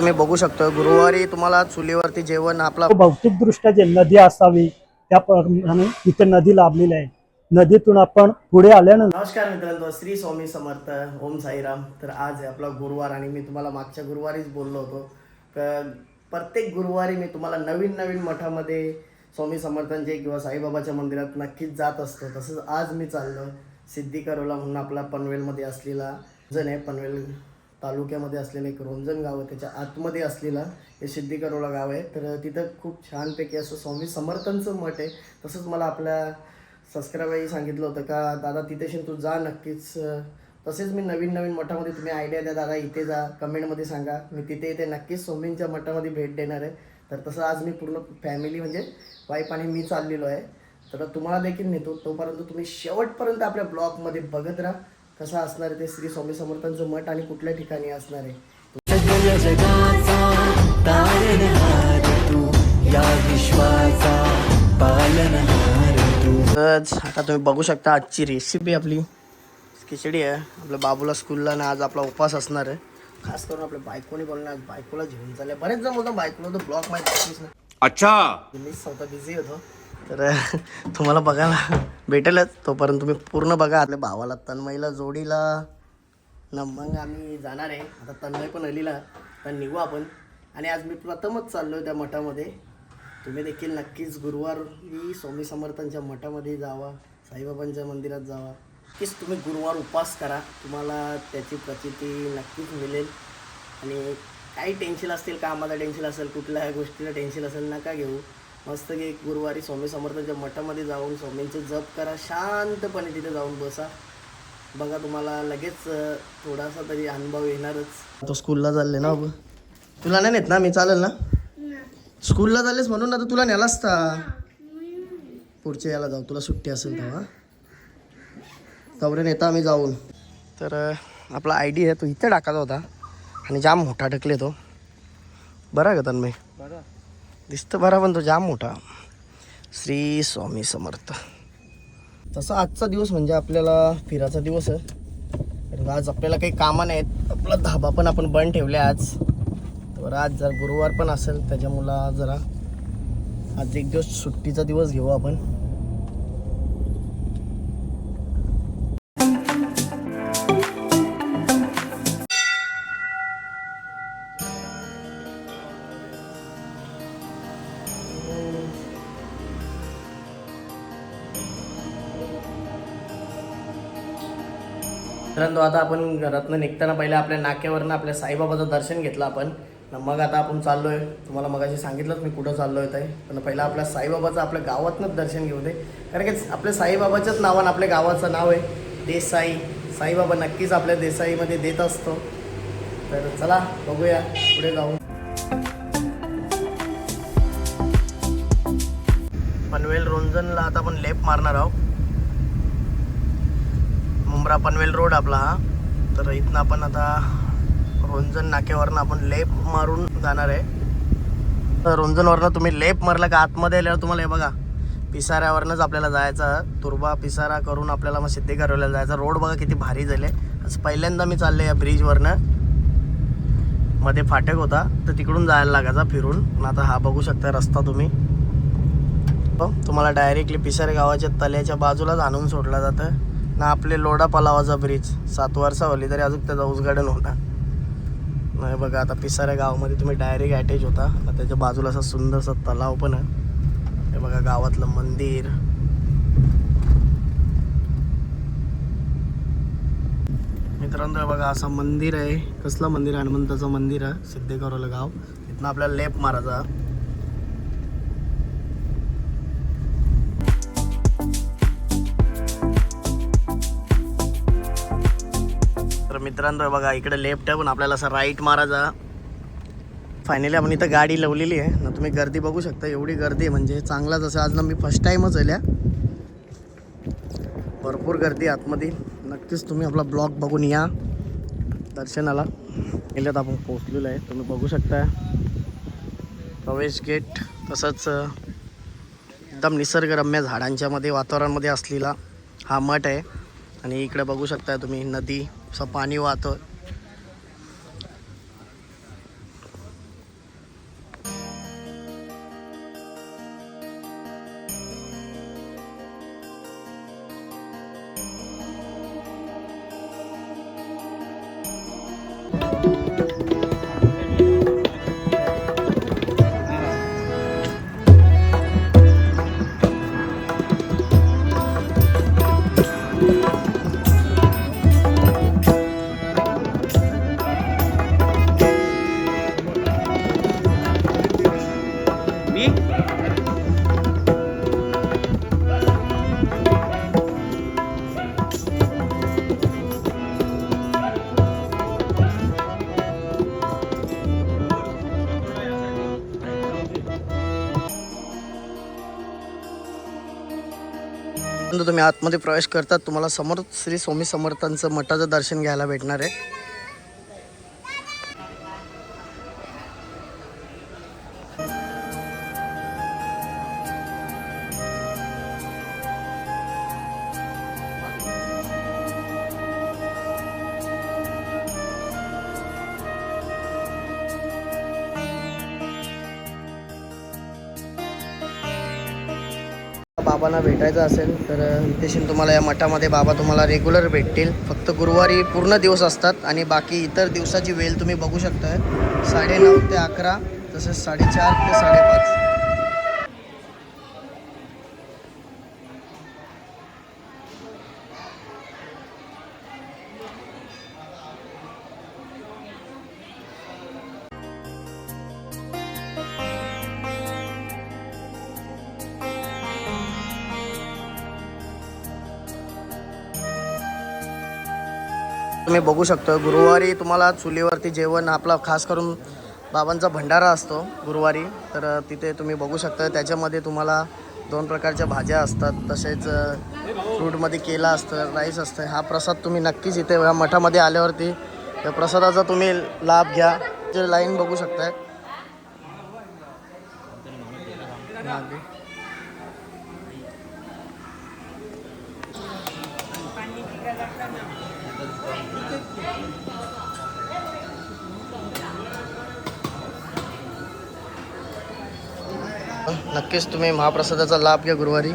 तुम्ही बघू शकता गुरुवारी तुम्हाला चुलीवरती जेवण आपला भौतिकदृष्ट्या जे नदी असावी त्याप्रमाणे इथे नदी लाभलेली आहे. नदीतून आपण पुढे आल्यानंतर नमस्कार मित्रांनो श्री स्वामी समर्थ ओम साईराम. तर आज आहे आपला गुरुवार आणि मी तुम्हाला मागच्या गुरुवारीच बोललो होतो. क प्रत्येक गुरुवारी मी तुम्हाला नवीन नवीन मठामध्ये स्वामी समर्थांचे किंवा साईबाबाच्या मंदिरात नक्कीच जात असतो. तसंच आज मी चाललो सिद्धिकरोला म्हणून आपला पनवेलमध्ये असलेला जण आहे पनवेल तालुक्यामध्ये असलेलं एक रोंजन गाव आहे त्याच्या आतमध्ये असलेला हे सिद्धिकरोला गाव आहे. तर तिथं खूप छानपैकी असं स्वामी समर्थांचं मठ आहे. तसंच मला आपल्या सबस्क्राईबाई सांगितलं होतं का दादा तिथेशी तू जा नक्कीच. तसेच मी नवीन नवीन मठामध्ये तुम्ही आयडिया द्या दादा इथे जा कमेंटमध्ये सांगा. मी तिथे इथे नक्कीच स्वामींच्या मठामध्ये भेट देणार आहे. तर तसं आज मी पूर्ण फॅमिली म्हणजे वाईफ आणि मी चाललेलो आहे. तर तुम्हाला देखील नेतो तोपर्यंत तुम्ही शेवटपर्यंत आपल्या ब्लॉगमध्ये बघत राहा. कसं असणार आहे ते श्री स्वामी समर्थांचं मठ आणि कुठल्या ठिकाणी असणार आहे? तर आता तुम्ही बघू शकता आजची रेसिपी आपली. खिचडी आहे. आपल्या बाबूला स्कूलला ना आज आपला उपवास असणार आहे. खास करून आपल्या बायकोने बोलणार आज बायकोला घेऊन चालले. बरेच जण बोलतात बायकोला तर ब्लॉग माहिती अच्छा. मीच स्वतः बिझी होतो. तर तुम्हाला बघायला भेटेलच. तोपर्यंत तुम्ही पूर्ण बघा. आपल्या भावाला तन्मयला जोडीला. न मग आम्ही जाणार आहे. आता तन्मय पण अलीला तर निघू आपण. आणि आज मी प्रथमच चाललो आहे त्या मठामध्ये. तुम्ही देखील नक्कीच गुरुवारी स्वामी समर्थांच्या मठामध्ये जावा. साईबाबांच्या मंदिरात जावा. नक्कीच तुम्ही गुरुवार उपवास करा. तुम्हाला त्याची प्रचिती नक्कीच मिळेल. आणि काही टेन्शन असतील कामाचं टेन्शन असेल कुठल्या गोष्टीला टेन्शन असेल नका घेऊ. मस्त की गुरुवारी स्वामी समर्थांच्या मठामध्ये जाऊन स्वामींचे जप करा शांतपणे तिथे जाऊन बसा. बघा तुम्हाला लगेच थोडासा तरी अनुभव येणारच. तो स्कूलला चालले ना अगं तुला नाही नेत ना मी? चालेल ना? स्कूलला चाललेस म्हणून ना तर तुला नेला असता पुढच्या याला जाऊ तुला सुट्टी असेल तेव्हा. तवरे नेता आम्ही जाऊन. तर आपला आय डी आहे तो इथे टाकायचा होता. आणि जाम मोठा ढकले तो बरा आहे का तन्मय? दिसतं बरा पण तो जाम मोठा. श्री स्वामी समर्थ. तसा आजचा दिवस म्हणजे आपल्याला फिराचा दिवस आहे. कारण आज आपल्याला काही कामं नाहीत. आपला धाबा पण आपण बंद ठेवले आज. तर आज जर गुरुवार पण असेल त्याच्यामुळं जरा आज एक दिवस सुट्टीचा दिवस घेऊ आपण. परंतु आता आपण घरातनं निघताना पहिले आपल्या नाक्यावरनं आपल्या साईबाबाचं दर्शन घेतलं आपण. मग आता आपण चाललोय. तुम्हाला मगाशी सांगितलंच मी कुठं चाललोय ते. पण पहिला आपल्या साईबाबाचं आपल्या गावातनंच दर्शन घेऊ दे. कारण की आपल्या साईबाबाच्याच नावानं आपल्या गावाचं नाव आहे देसाई. साईबाबा नक्कीच आपल्या देसाईमध्ये देत असतो. तर चला बघूया पुढे जाऊ पनवेल रोंजनला आता आपण लेप मारणार आहोत. मुंब्रा पनवेल रोड आपला हा. तर इथनं आपण आता रोंजन नाक्यावरनं आपण लेप मारून जाणार आहे. तर रोंजनवरनं तुम्ही लेप मारला का आतमध्ये आल्यावर तुम्हाला हे बघा पिसाऱ्यावरनंच आपल्याला जायचं तुर्बा पिसारा करून आपल्याला मग सिद्धेकरवल्याला जायचं रोड बघा किती भारी झाले. आज पहिल्यांदा मी चालले या ब्रिजवरनं. मध्ये फाटक होता तर तिकडून जायला लागायचा फिरून. आता हा बघू शकता रस्ता तुम्ही. हो, तुम्हाला डायरेक्टली पिसारे गावाच्या तल्याच्या बाजूलाच आणून सोडला जातं. ना आपले लोडा पलावाचा ब्रिज सात वर्षा होली तरी अजून त्याचा उद्घाटन होणार. नाही बघा आता पिसाऱ्या गावामध्ये तुम्ही डायरेक्ट अटॅच होता. त्याच्या बाजूला असा सुंदरसा तलाव पण आहे. हे बघा गावातलं मंदिर. मित्रांनो बघा असं मंदिर आहे. कसलं मंदिर हनुमंताचं मंदिर आहे. सिद्धेकरवलं गाव. इथनं आपल्याला लेप मारायचा. मित्रांनो बघा इकडे लेफ्ट आहे पण आपल्याला असं राईट मारायचा. फायनली आपण इथं गाडी लावलेली आहे. ना तुम्ही गर्दी बघू शकता एवढी गर्दी आहे. म्हणजे चांगलाच असं आज ना मी फर्स्ट टाईमच आल्या. भरपूर गर्दी आतमध्ये. नक्कीच तुम्ही आपला ब्लॉग बघून या. दर्शनाला. गेल्यात आपण पोहोचलेलो आहे. तुम्ही बघू शकता. प्रवेश गेट तसंच एकदम निसर्गरम्य झाडांच्यामध्ये वातावरणामध्ये असलेला हा मठ आहे. आणि इकडे बघू शकता तुम्ही नदी. असं पाणी वाहतं तुम्ही आतमध्ये प्रवेश करतात तुम्हाला समोर श्री स्वामी समर्थांचं मठाचं दर्शन घ्यायला भेटणार आहे. बाबांना भेटायचं असेल तर इथेशील तुम्हाला या मठामध्ये बाबा तुम्हाला रेग्युलर भेटतील. फक्त गुरुवारी पूर्ण दिवस असतात आणि बाकी इतर दिवसाची वेळ तुम्ही बघू शकताय. साडेनऊ ते अकरा तसेच साडेचार ते साडेपाच. तुम्ही बघू शकता गुरुवारी तुम्हाला चुलीवरती जेवण आपला खास करून बाबांचा भंडारा असतो गुरुवारी तर तिथे तुम्ही बघू शकता त्याच्यामध्ये तुम्हाला दोन प्रकारच्या भाज्या असतात तसेच फ्रूटमध्ये केला असतं राईस असतं हा प्रसाद तुम्ही नक्कीच इथे या मठामध्ये आल्यावरती त्या प्रसादाचा तुम्ही लाभ घ्या जे लाईन बघू शकताय मागे. नक्कीच तुम्ही महाप्रसादाचा लाभ घ्या गुरुवारी.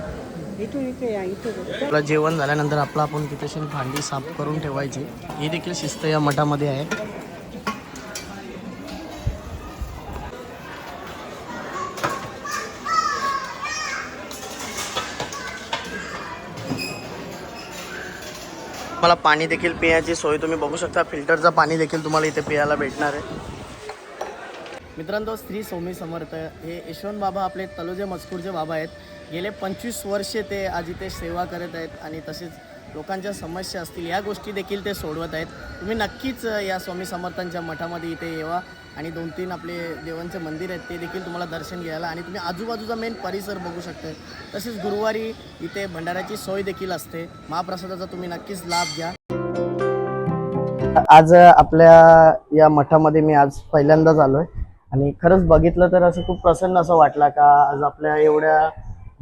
आपलं जेवण झाल्यानंतर आपलं आपण तिथे भांडी साफ करून ठेवायची. ही देखील शिस्त या मठामध्ये आहे. तुम्हाला पाणी देखील पिण्याची सोय तुम्ही बघू शकता. फिल्टरचं पाणी देखील तुम्हाला इथे पियाला भेटणार आहे. मित्रांनो स्त्री सौम्य समर्थ हे यशवंत बाबा आपले तलोजे मजकूरचे बाबा आहेत. गेले पंचवीस वर्षे ते आज इथे सेवा करत आहेत आणि तसेच लोकांच्या समस्या असतील या गोष्टी देखील ते सोडवत आहेत. तुम्ही नक्कीच या स्वामी समर्थांच्या मठामध्ये इथे येवा आणि दोन तीन आपले देवांचे मंदिर आहेत ते देखील तुम्हाला दर्शन घ्यायला आणि तुम्ही आजूबाजूचा मेन परिसर बघू शकता. तसेच गुरुवारी इथे भंडाऱ्याची सोय देखील असते. महाप्रसादाचा तुम्ही नक्कीच लाभ घ्या. आज आपल्या या मठामध्ये मी आज पहिल्यांदाच आलोय. आणि खरंच बघितलं तर असं खूप प्रसन्न असं वाटलं का आज आपल्या एवढ्या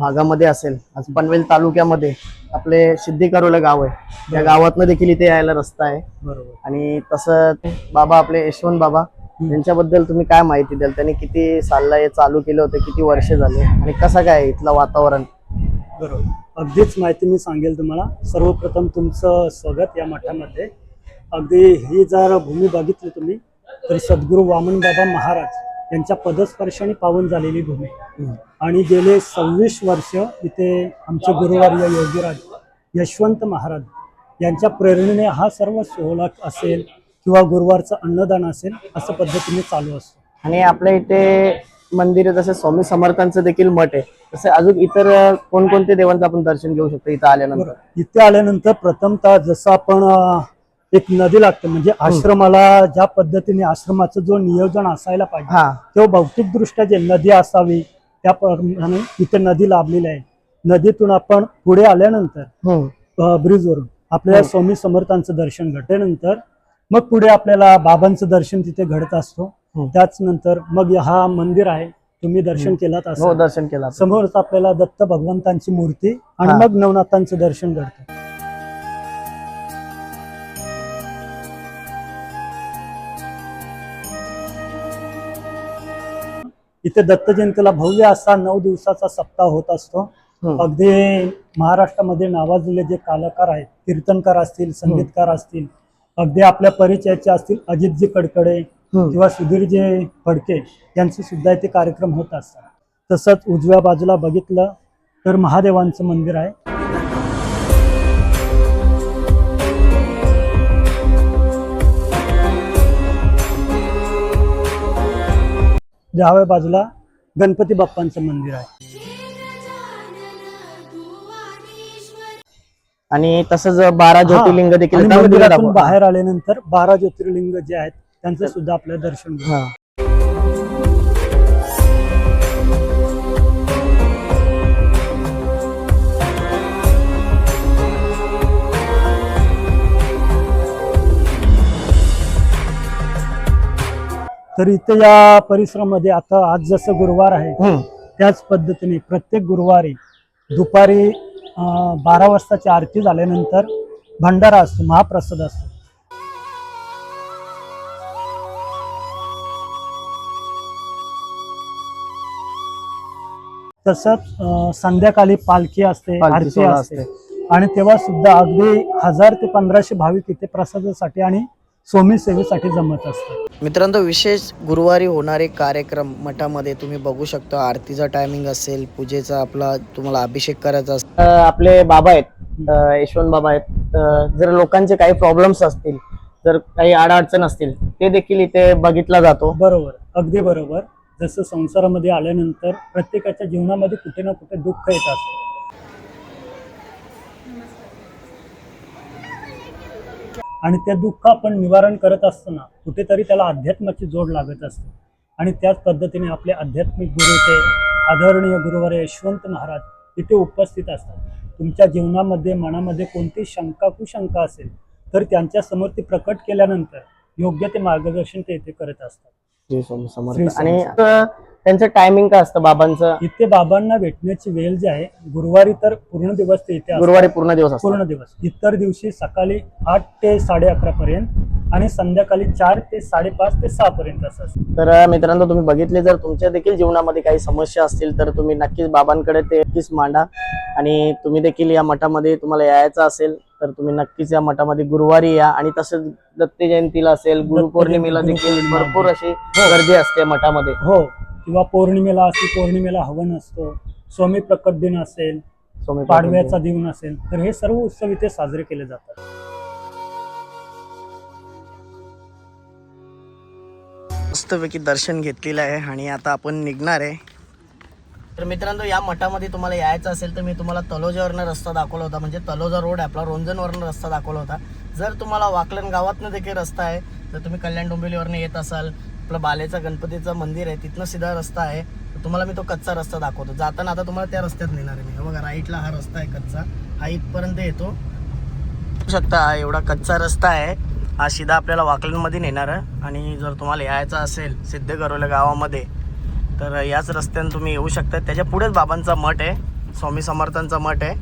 भागामध्ये असेल आज पनवेल तालुक्यामध्ये आपले सिद्धिकारोला गाव आहे. या गावातनं देखील इथे यायला रस्ता आहे. बरोबर. आणि तसं बाबा आपले यशवंत बाबा यांच्याबद्दल तुम्ही काय माहिती द्याल? त्यांनी किती सालला हे चालू केलं होतं किती वर्ष झाले? आणि कसं काय इथलं वातावरण? बरोबर. अगदीच माहिती मी सांगेल तुम्हाला. सर्वप्रथम तुमचं स्वागत या मठामध्ये. अगदी ही जर भूमी बघितली तुम्ही तर सद्गुरू वामन बाबा महाराज यांच्या पदस्पर्शाने पावन झालेली भूमी. आणि गेले सव्वीस वर्ष इथे आमचे गुरुवार्य योगीराज यशवंत महाराज यांच्या प्रेरणेने हा सर्व सोहळा असेल किंवा गुरुवारचं अन्नदान असेल असं पद्धतीने चालू असतो. आणि आपल्या इथे मंदिर जसं स्वामी समर्थांचं देखील मठ आहे तसं अजून इतर अं, कोणकोणते देवांचं आपण दर्शन घेऊ शकतो इथं आल्यानंतर. इथे आल्यानंतर प्रथमतः जसं आपण एक नदी लागते म्हणजे आश्रमाला ज्या पद्धतीने आश्रमाचं जो नियोजन असायला पाहिजे हा. तेव्हा भौतिक दृष्ट्या जे नदी असावी त्या प्रमाणे इथे नदी लाभलेली आहे नदीतून आपण पुढे आल्यानंतर. अ, ब्रिजवरून आपल्याला स्वामी समर्थांचं दर्शन घडल्यानंतर मग पुढे आपल्याला बाबांचं दर्शन तिथे घडत असतो हम्म. त्याच नंतर मग हा मंदिर आहे तुम्ही दर्शन केलात हो असं दर्शन केलं. समोरच आपल्याला दत्त भगवंतांची मूर्ती आणि हा. मग नवनाथांचं दर्शन घडतं इथे दत्त जयंतीला भव्य असा नऊ दिवसाचा सप्ताह होत असतो. अगदी महाराष्ट्रामध्ये नावाजलेले जे कलाकार आहेत कीर्तनकार असतील संगीतकार असतील अगदी आपल्या परिचयाचे असतील अजितजी कडकडे. किंवा सुधीरजी फडके यांचे सुद्धा इथे कार्यक्रम होत असतात तसंच उजव्या बाजूला बघितलं तर महादेवांचं मंदिर आहे डाव्या बाजूला गणपती बाप्पांचं मंदिर आहे आणि तसंच बारा ज्योतिर्लिंग देखील आणि. मंदिरातून. बाहेर आल्यानंतर बारा ज्योतिर्लिंग जे आहेत त्यांचं सुद्धा आपल्याला दर्शन तर इथे या परिसरामध्ये आता आज जसं गुरुवार आहे त्याच पद्धतीने प्रत्येक गुरुवारी दुपारी बारा वाजताची आरती झाल्यानंतर भंडारा असतो महाप्रसाद असतो. तसंच संध्याकाळी पालखी असते आरती असते. आणि तेव्हा सुद्धा अगदी हजार ते पंधराशे भाविक इथे प्रसादासाठी आणि स्वामी सेवेसाठी जमत असतात. मित्रांनो विशेष गुरुवारी होणारे कार्यक्रम मठामध्ये तुम्ही बघू शकता. आरतीचा टायमिंग असेल पूजेचा आपला तुम्हाला अभिषेक करायचा असेल. आपले बाबा आहेत यशवंत बाबा आहेत. जर लोकांचे काही प्रॉब्लेम्स असतील जर काही अडचण असतील ते देखील इथे बघितला जातो. बरोबर अगदी बरोबर. जसं संसारामध्ये आल्यानंतर प्रत्येकाच्या जीवनामध्ये कुठे ना कुठे दुःख येत असतं. आणि त्या दुःख आपण निवारण करत असताना कुठेतरी त्याला अध्यात्माची जोड लागत असते. आणि त्याच पद्धतीने आपले आध्यात्मिक गुरु ते आदरणीय गुरुवार यशवंत महाराज इथे उपस्थित असतात. तुमच्या जीवनामध्ये मनामध्ये कोणती शंका कुशंका असेल तर त्यांच्यासमोर ती प्रकट केल्यानंतर योग्य ते मार्गदर्शन ते येथे करत असतात. श्री स्वामी समर्थ. स्वामी आणि अ, त्यांचं टायमिंग काय असतं बाबांचं? इथे बाबांना भेटण्याची वेळ जी आहे गुरुवारी तर पूर्ण दिवस ते इथे असतात. गुरुवारी पूर्ण दिवस असतो पूर्ण दिवस. इतर दिवशी सकाळी आठ ते साडे अकरा पर्यंत आणि संध्याकाळी चार ते साडेपाच ते सहा पर्यंत असं असतं. तर अ, मित्रांनो तुम्ही बघितले जर तुमच्या देखील जीवनामध्ये काही समस्या असतील तर तुम्ही नक्कीच बाबांकडे ते नक्कीच मांडा. आणि तुम्ही देखील या मठामध्ये तुम्हाला यायचं असेल तर तुम्ही नक्कीच या मठामध्ये गुरुवारी या. आणि तसंच दत्त जयंतीला असेल गुरुपौर्णिमेला देखील. भरपूर अशी गर्दी असते मठामध्ये. हो. किंवा पौर्णिमेला असेल पौर्णिमेला हवन असतो. स्वामी प्रकट दिन असेल स्वामी पाडव्याचा दिन. असेल तर हे सर्व उत्सव इथे साजरे केले जातात. मस्तपैकी दर्शन घेतलेलं आहे आणि आता आपण निघणार आहे. तर मित्रांनो या मठामध्ये तुम्हाला यायचं असेल तर मी तुम्हाला तलोजावरनं रस्ता दाखवला होता. म्हणजे तलोजा रोड आहे आपला रोंजनवरनं रस्ता दाखवला होता. जर तुम्हाला वाकलन गावातनं देखील रस्ता आहे जर तुम्ही कल्याण डोंबिवलीवरनं येत असाल आपलं बालेचा गणपतीचं मंदिर आहे तिथनं सीधा रस्ता आहे. तर तुम्हाला मी तो कच्चा रस्ता दाखवतो. जाताना आता तुम्हाला त्या रस्त्यात नेणार आहे मी. बघा राईटला हा रस्ता आहे कच्चा. हा इथपर्यंत येतो. शकता हा एवढा कच्चा रस्ता आहे. हा सीधा आपल्याला वाकलनमध्ये नेणार आहे. आणि जर तुम्हाला यायचं असेल सिद्धगरोल्या गावामध्ये तर याच रस्त्याने तुम्ही येऊ शकता. त्याच्या पुढेच बाबांचा मठ आहे. स्वामी समर्थांचा मठ आहे.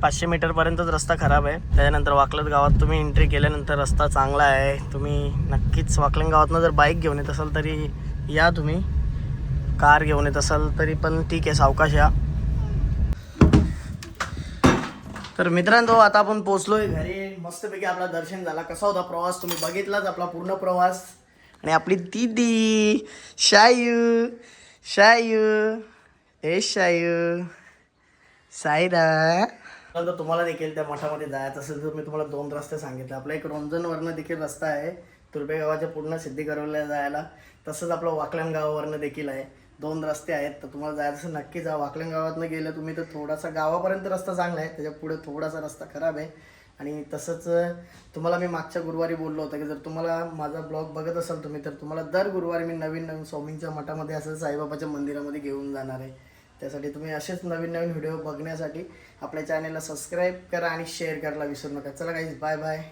पाचशे मीटरपर्यंतच रस्ता खराब आहे. त्याच्यानंतर वाकलत गावात तुम्ही एंट्री केल्यानंतर रस्ता चांगला आहे. तुम्ही नक्कीच वाकलन गावातनं जर बाईक घेऊन येत असाल तरी या तुम्ही. कार घेऊन येत असाल तरी पण ठीक आहे सावकाश या. तर मित्रांनो आता आपण पोचलोय घरी मस्तपैकी आपला दर्शन झाला. कसा होता प्रवास? तुम्ही बघितलाच आपला पूर्ण प्रवास. आणि आपली दीदी शायू शायू ए शायू सायरा. तर तुम्हाला देखील त्या मठामध्ये जायचं असेल तर मी तुम्हाला दोन रस्ते सांगितले. आपला एक रोंजनवरनं देखील रस्ता आहे. तुर्बे गावाच्या पूर्ण सिद्धिगरवला जायला. तसंच आपलं वाकलन गावावरनं देखील आहे. दोन रस्ते आहेत. तर तुम्हाला जायचं असेल नक्की जा. वाकलन गावातनं गेलं तुम्ही तर थोडासा गावापर्यंत रस्ता चांगला आहे. त्याच्या पुढे थोडासा रस्ता खराब आहे. आणि तसंच तुम्हाला मी मागच्या गुरुवारी बोललो होतं की जर तुम्हाला माझा ब्लॉग बघत असाल तुम्ही तर तुम्हाला दर गुरुवारी मी नवीन नवीन स्वामींच्या मठामध्ये असं साईबाबाच्या मंदिरामध्ये घेऊन जाणार आहे. त्यासाठी तुम्ही असेच नवीन नवीन व्हिडिओ बघण्यासाठी आपल्या चॅनलला सबस्क्राईब करा आणि शेअर करायला विसरू नका. चला काही बाय बाय